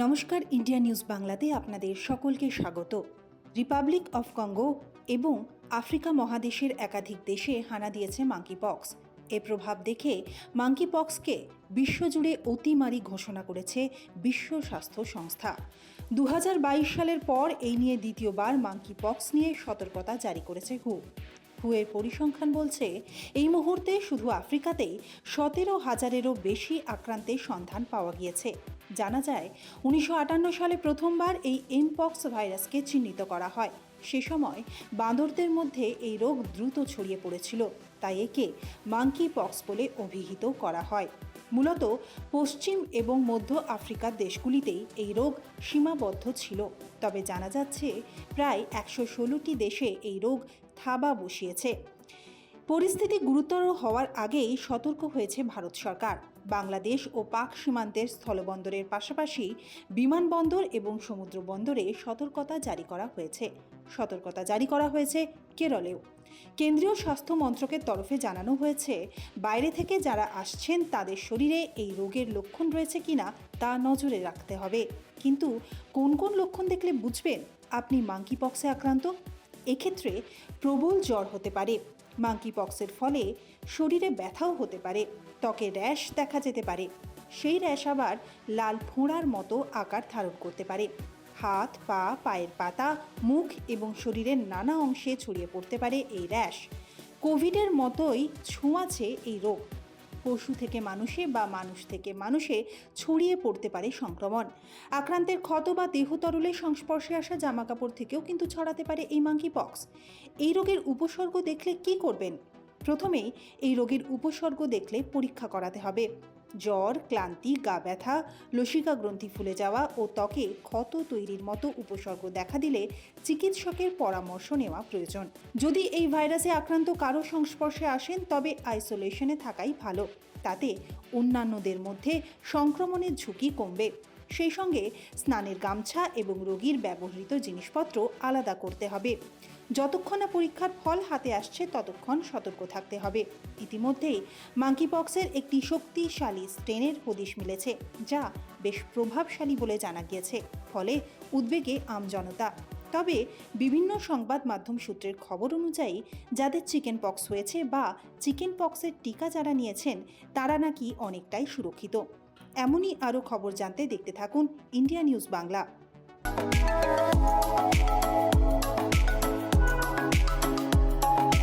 নমস্কার India news বাংলাতে আপনাদের সকলকে স্বাগত। রিপাবলিক অফ কঙ্গো এবং আফ্রিকা মহাদেশের একাধিক দেশে হানা দিয়েছে মাঙ্কি পক্স এ প্রভাব দেখে মাঙ্কি পক্সকে বিশ্বজুড়ে অতিমারি ঘোষণা করেছে বিশ্ব স্বাস্থ্য সংস্থা। দু হাজার বাইশ সালের পর এই নিয়ে দ্বিতীয়বার মাঙ্কি পক্স নিয়ে সতর্কতা জারি করেছে হু হুয়ের পরিসংখ্যান বলছে, এই মুহূর্তে শুধু আফ্রিকাতেই সতেরো হাজারেরও বেশি আক্রান্তের সন্ধান পাওয়া গিয়েছে। জানা যায়, উনিশশো আটান্ন সালে প্রথমবার এই এমপক্স ভাইরাসকে চিহ্নিত করা হয়। সে সময় বাঁদরদের মধ্যে এই রোগ দ্রুত ছড়িয়ে পড়েছিল, তাই একে মাঙ্কি পক্স বলে অভিহিত করা হয়। মূলত পশ্চিম এবং মধ্য আফ্রিকার দেশগুলিতেই এই রোগ সীমাবদ্ধ ছিল, তবে জানা যাচ্ছে, প্রায় একশো ষোলোটি দেশে এই রোগ থাবা বসিয়েছে। পরিস্থিতি গুরুতর হওয়ার আগেই সতর্ক হয়েছে ভারত সরকার। বাংলাদেশ ও পাক সীমান্তের স্থলবন্দরের পাশাপাশি বিমানবন্দর এবং সমুদ্র বন্দরে সতর্কতা জারি করা হয়েছে। সতর্কতা জারি করা হয়েছে কেরলেও। কেন্দ্রীয় স্বাস্থ্য মন্ত্রকের তরফে জানানো হয়েছে, বাইরে থেকে যারা আসছেন তাদের শরীরে এই রোগের লক্ষণ রয়েছে কিনা তা নজরে রাখতে হবে। কিন্তু কোন কোন লক্ষণ দেখলে বুঝবেন? আপনি মাঙ্কি পক্সে আক্রান্ত? এক্ষেত্রে প্রবল জ্বর হতে পারে। মাঙ্কি পক্সের ফলে শরীরে ব্যথাও হতে পারে। ত্বকে র্যাশ দেখা যেতে পারে। সেই র্যাশ আবার লাল ফোঁড়ার মতো আকার ধারণ করতে পারে। হাত, পা, পায়ের পাতা, মুখ এবং শরীরের নানা অংশে ছড়িয়ে পড়তে পারে এই র্যাশ। কোভিডের মতোই ছোঁয়াছে এই রোগ। পশু থেকে মানুষে বা মানুষ থেকে মানুষে ছড়িয়ে পড়তে পারে সংক্রমণ। আক্রান্তের ক্ষত বা দেহতরলের সংস্পর্শে আসা জামাকাপড় থেকেও কিন্তু ছড়াতে পারে এই মাঙ্কি পক্স এই রোগের উপসর্গ দেখলে কি করবেন? প্রথমেই এই রোগের উপসর্গ দেখলে পরীক্ষা করাতে হবে। জ্বর, ক্লান্তি, গা ব্যথা, লসিকা গ্রন্থি ফুলে যাওয়া ও ত্বকে ক্ষত তৈরির মতো উপসর্গ দেখা দিলে চিকিৎসকের পরামর্শ নেওয়া প্রয়োজন। যদি এই ভাইরাসে আক্রান্ত কারও সংস্পর্শে আসেন, তবে আইসোলেশনে থাকাই ভালো। তাতে অন্যান্যদের মধ্যে সংক্রমণের ঝুঁকি কমবে। সেই সঙ্গে স্নানের গামছা এবং রোগীর ব্যবহৃত জিনিসপত্র আলাদা করতে হবে। যতক্ষণ না পরীক্ষার ফল হাতে আসছে, ততক্ষণ সতর্ক থাকতে হবে। ইতিমধ্যেই মাঙ্কিপক্সের একটি শক্তিশালী স্ট্রেনের হদিশ মিলেছে, যা বেশ প্রভাবশালী বলে জানা গিয়েছে, ফলে উদ্বেগে আমজনতা তবে বিভিন্ন সংবাদ মাধ্যম সূত্রের খবর অনুযায়ী, যাদের চিকেন পক্স হয়েছে বা চিকেন পক্সের টিকা যারা নিয়েছেন, তারা নাকি অনেকটাই সুরক্ষিত। এমনই আরও খবর জানতে দেখতে থাকুন ইন্ডিয়া নিউজ বাংলা।